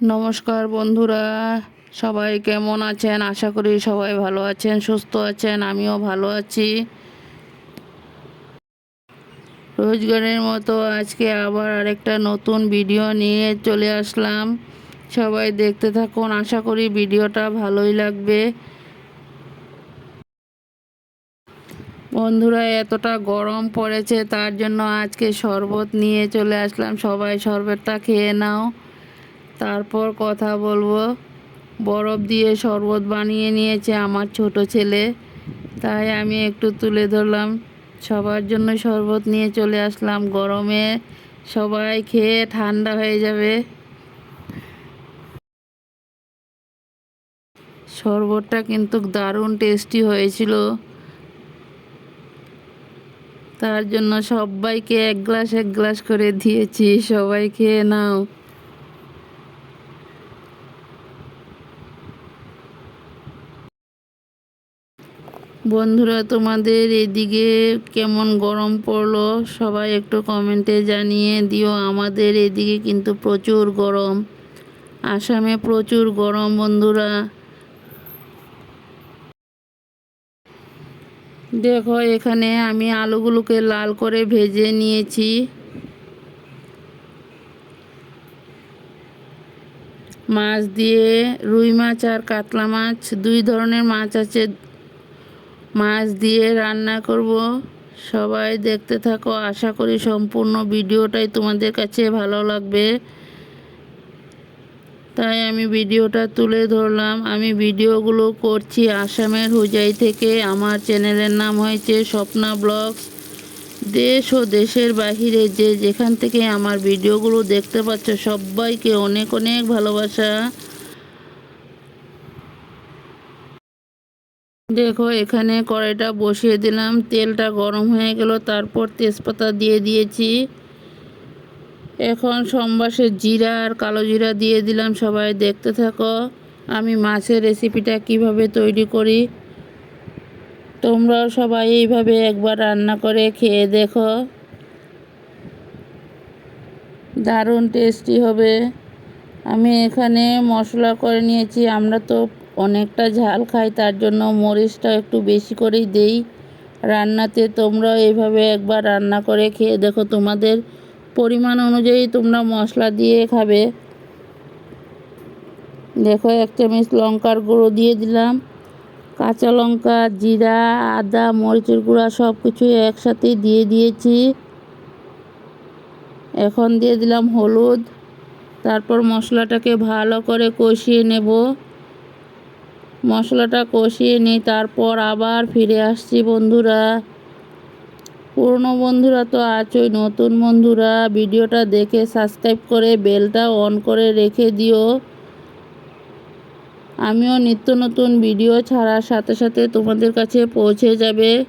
নমস্কার বন্ধুরা, সবাই কেমন আছেন? আশা করি সবাই ভালো আছেন, সুস্থ আছেন, আমিও ভালো আছি। রোজগারের মতো আজকে আবার আরেকটা নতুন ভিডিও নিয়ে চলে আসলাম। সবাই দেখতে থাকুন, আশা করি ভিডিওটা ভালোই লাগবে। বন্ধুরা, এতটা গরম পড়েছে, তার জন্য আজকে শরবত নিয়ে চলে আসলাম। সবাই শরবতটা খেয়ে নাও। তারপর কথা বলব। বরফ দিয়ে শরবত বানিয়ে নিয়েছে আমার ছোট ছেলে। তাই আমি একটু তুলে ধরলাম। সবার জন্য শরবত নিয়ে চলে আসলাম। গরমে সবাই খেয়ে ঠান্ডা হয়ে যাবে। শরবতটা কিন্তু দারুণ টেস্টি হয়েছিল। তার জন্য সবাইকে এক গ্লাস এক গ্লাস করে দিয়েছি। সবাই খেয়ে নাও। বন্ধুরা, তোমাদের এদিকে কেমন গরম পড়ল? সবাই একটু কমেন্টে জানিয়ে দিও, আমাদের এদিকে কিন্তু প্রচুর গরম। আসামে প্রচুর গরম, বন্ধুরা। দেখো, এখানে আমি আলুগুলোকে লাল করে ভেজে নিয়েছি। মাছ দিয়ে রুই মাছ আর কাতলা মাছ, দুই ধরনের মাছ আছে। মাছ দিয়ে রান্না করব। সবাই দেখতে থাকো। আশা করি সম্পূর্ণ ভিডিওটাই তোমাদের কাছে ভালো লাগবে। তাই আমি ভিডিওটা তুলে ধরলাম। আমি ভিডিওগুলো করছি আসামের হুজাই থেকে। আমার চ্যানেলের নাম হয়েছে স্বপ্না ব্লগস। দেশ ও দেশের বাহিরে যে যেখান থেকে আমার ভিডিওগুলো দেখতে পাচ্ছ, সবাইকে অনেক অনেক ভালোবাসা। দেখো, এখানে কড়াইটা বসিয়ে দিলাম, তেলটা গরম হয়ে গেল, তারপর তেজপাতা দিয়ে দিয়েছি। এখন সম্বাসে জিরা আর কালো জিরা দিয়ে দিলাম, সবাই দেখতে থাকো। আমি মাছের রেসিপিটা কীভাবে তৈরি করি? তোমরাও সবাই এইভাবে একবার রান্না করে খেয়ে দেখো। দারুণ টেস্টি হবে। আমি এখানে মশলা করে নিয়েছি, আমরা তো অনেকটা ঝাল খাই, তার জন্য মরিচটা একটু বেশি করেই দেই। রান্নাতে তোমরা এইভাবে একবার রান্না করে খেয়ে দেখো তোমাদের পরিমাণ অনুযায়ী তোমরা মশলা দিয়ে খাবে। দেখো এক চামচ লঙ্কার গুঁড়ো দিয়ে দিলাম। কাঁচা লঙ্কা, জিরা, আদা, মরিচের গুঁড়া সব কিছু একসাথে দিয়ে দিয়েছি। এখন দিয়ে দিলাম হলুদ। তারপর মশলাটাকে ভালো করে কষিয়ে নেব। মশলাটা কষিয়ে নিই, তারপর আবার ফিরে আসছি বন্ধুরা। পুরনো বন্ধুরা তো আছোই, নতুন বন্ধুরা, ভিডিওটা দেখে সাবস্ক্রাইব করে বেলটা অন করে রেখে দিও। আমিও নিত্য নতুন ভিডিও ছাড়ার সাথে সাথে তোমাদের কাছে পৌঁছে যাবে।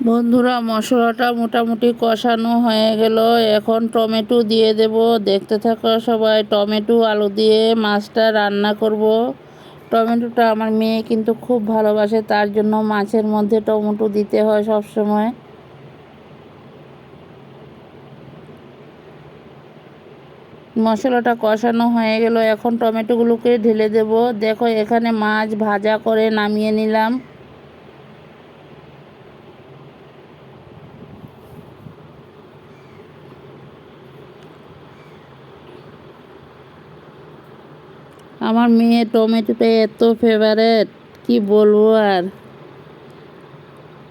বন্ধুরা, মশলাটা মোটামুটি কষানো হয়ে গেল। এখন টমেটো দিয়ে দেব। দেখতে থাকো সবাই, টমেটো, আলু দিয়ে মাছটা রান্না করব। টমেটোটা আমার মেয়ে কিন্তু খুব ভালোবাসে, তার জন্য মাছের মধ্যে টমেটো দিতে হয় সব সময় মশলাটা কষানো হয়ে গেল। এখন টমেটোগুলোকে ঢেলে দেব। দেখো, এখানে মাছ ভাজা করে নামিয়ে নিলাম। আমার মেয়ে টমেটোটা এত ফেভারেট কি বলব আর?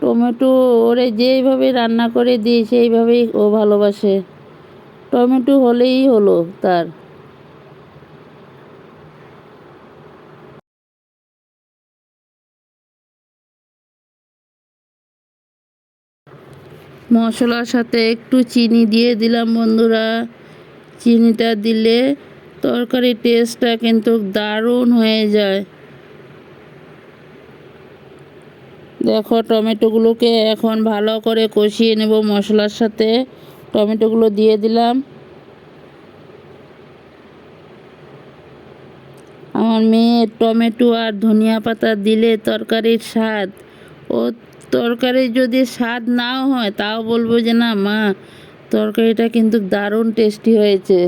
টমেটো ওরে যেইভাবে রান্না করে দিই, সেইভাবেই ও ভালোবাসে। টমেটো হলেই হলো তার। মশলার সাথে একটু চিনি দিয়ে দিলাম বন্ধুরা। চিনিটা দিলে তরকারির টেস্টটা কিন্তু দারুণ হয়ে যায়। দেখো, টমেটোগুলোকে এখন ভালো করে কষিয়ে নেব মশলার সাথে। টমেটোগুলো দিয়ে দিলাম। আমার মেয়ে টমেটো আর ধনিয়া পাতা দিলে তরকারির স্বাদ। ও তরকারির যদি স্বাদ নাও হয়, তাও বলব যে না, মা, তরকারিটা কিন্তু দারুণ টেস্টি হয়েছে।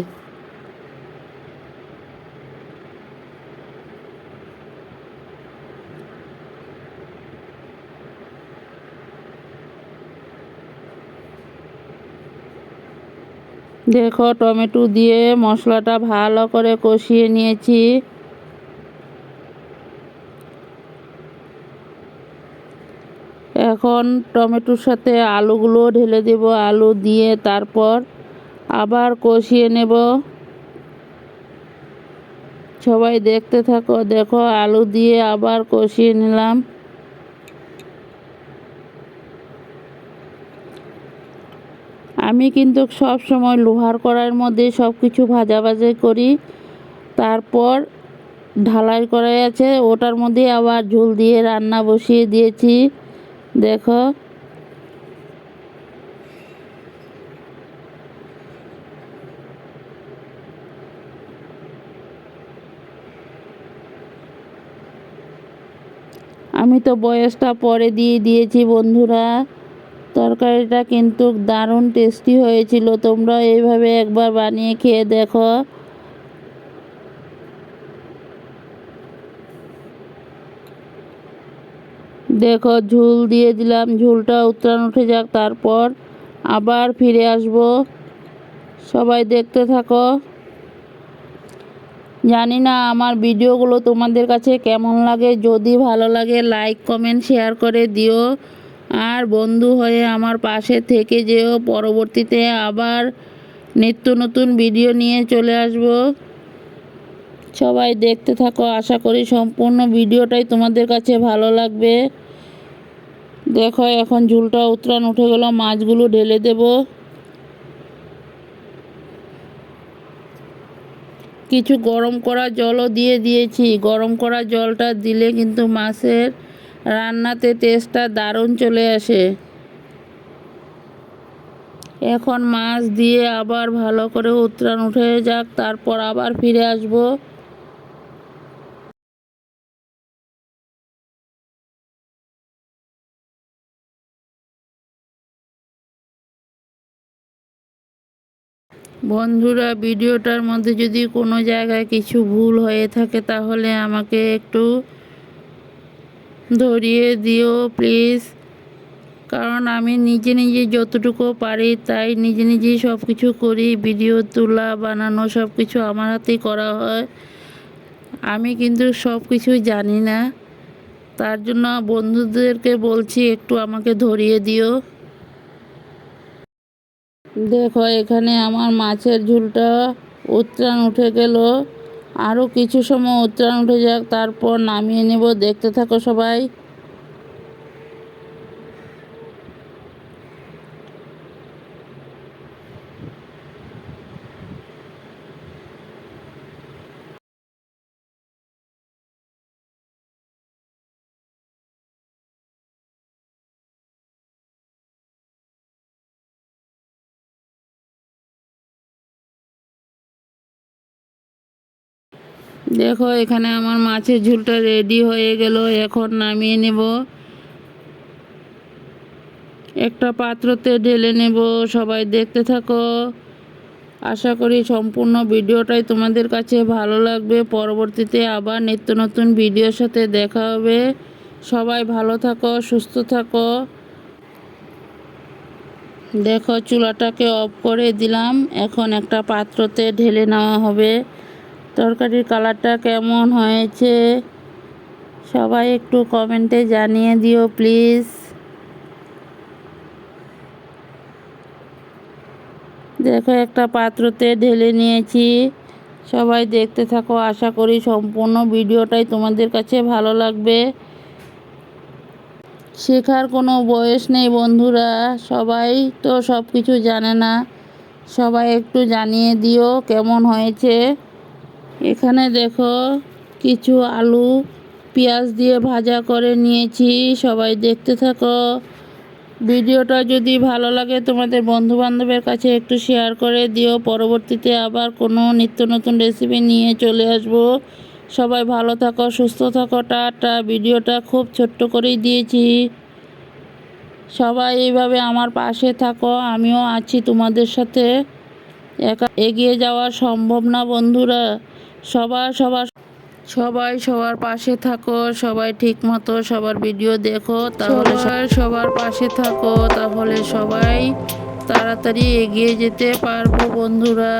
দেখো, টমেটো দিয়ে মশলাটা ভালো করে কষিয়ে নিয়েছি। এখন টমেটোর সাথে আলুগুলো ঢেলে দেব, আলু দিয়ে তারপর আবার কষিয়ে নেব। সবাই দেখতে থাকো, দেখো আলু দিয়ে আবার কষিয়ে নিলাম। আমি কিন্তু সব সময় লোহার কড়াইয়ের মধ্যে সব কিছু ভাজা ভাজা করি। তারপর ঢালাই কড়াই আছে। ওটার মধ্যে আবার ঝোল দিয়ে রান্না বসিয়ে দিয়েছি। দেখো। আমি তো বয়সটা পরে দিয়ে দিয়েছি বন্ধুরা। তরকারিটা কিন্তু দারুণ টেস্টি হয়েছিল। তোমরা এইভাবে একবার বানিয়ে খেয়ে দেখো। দেখো, ঝুল দিয়ে দিলাম, ঝুলটা উত্তরাণ উঠে যাক, তারপর আবার ফিরে আসব। সবাই দেখতে থাকো। জানি না আমার ভিডিওগুলো তোমাদের কাছে কেমন লাগে। যদি ভালো লাগে লাইক কমেন্ট শেয়ার করে দিও। আর বন্ধু হয়ে আমার পাশে থেকে যেও। পরবর্তীতে আবার নিত্য নতুন ভিডিও নিয়ে চলে আসব। সবাই দেখতে থাকো, আশা করি সম্পূর্ণ ভিডিওটাই তোমাদের কাছে ভালো লাগবে। দেখো, এখন ঝুলটা উতরান উঠে গেল, মাছগুলো ঢেলে দেব। কিছু গরম করা জলও দিয়ে দিয়েছি। গরম করা জলটা দিলে কিন্তু মাছের রান্নাতে টেস্টটা দারুণ চলে আসে। এখন মাছ দিয়ে আবার ভালো করে উতরান উঠে যাক, তারপর আবার ফিরে আসব। বন্ধুরা, ভিডিওটার মধ্যে যদি কোনো জায়গায় কিছু ভুল হয়ে থাকে, তাহলে আমাকে একটু ধরিয়ে দিও প্লিজ কারণ আমি নিজে নিজে যতটুকু পারি তাই নিজে নিজেই সব কিছু করি। ভিডিও তোলা, বানানো সব কিছু আমার হাতেই করা হয়। আমি কিন্তু সব কিছুই জানি না। তার জন্য বন্ধুদেরকে বলছি, একটু আমাকে ধরিয়ে দিও। দেখো, এখানে আমার মাছের ঝুলটা উত্তরাণ উঠে গেল। আরও কিছু সময় উত্তরায়ণ উঠে যাক তারপর নামিয়ে নেব। দেখতে থাকো সবাই। দেখো, এখানে আমার মাছের ঝুলটা রেডি হয়ে গেল। এখন নামিয়ে নেব। একটা পাত্রতে ঢেলে নেব। সবাই দেখতে থাকো। আশা করি সম্পূর্ণ ভিডিওটাই তোমাদের কাছে ভালো লাগবে। পরবর্তীতে আবার নিত্য নতুন ভিডিওর সাথে দেখা হবে। সবাই ভালো থাকো, সুস্থ থাকো। দেখো, চুলাটাকে অফ করে দিলাম। এখন একটা পাত্রতে ঢেলে নেওয়া হবে। তরকারির কালারটা কেমন হয়েছে? সবাই একটু কমেন্টে জানিয়ে দিও, প্লিজ। দেখো, একটা পাত্রতে ঢেলে নিয়েছি। সবাই দেখতে থাকো, আশা করি সম্পূর্ণ ভিডিওটাই তোমাদের কাছে ভালো লাগবে। শেখার কোনো বয়স নেই বন্ধুরা, সবাই তো সব কিছু জানে না। সবাই একটু জানিয়ে দিও, কেমন হয়েছে? এখানে দেখো কিছু আলু পেঁয়াজ দিয়ে ভাজা করে নিয়েছি, সবাই দেখতে থাকো। ভিডিওটা যদি ভালো লাগে তোমাদের বন্ধু বান্ধবের কাছে একটু শেয়ার করে দিও। পরবর্তীতে আবার কোনো নিত্য নতুন রেসিপি নিয়ে চলে আসব। সবাই ভালো থাকো, সুস্থ থাকো, টাটা। ভিডিওটা খুব ছোট্ট করেই দিয়েছি। সবাই এইভাবে আমার পাশে থাকো, আমিও আছি তোমাদের সাথে। একা এগিয়ে যাওয়া সম্ভব না বন্ধুরা। সবার সবার। সবাই সবার পাশে থাকো সবাই ঠিক মতো সবার ভিডিও দেখো তাহলে সবাই সবার পাশে থাকো তাহলে সবাই তাড়াতাড়ি এগিয়ে যেতে পারব বন্ধুরা।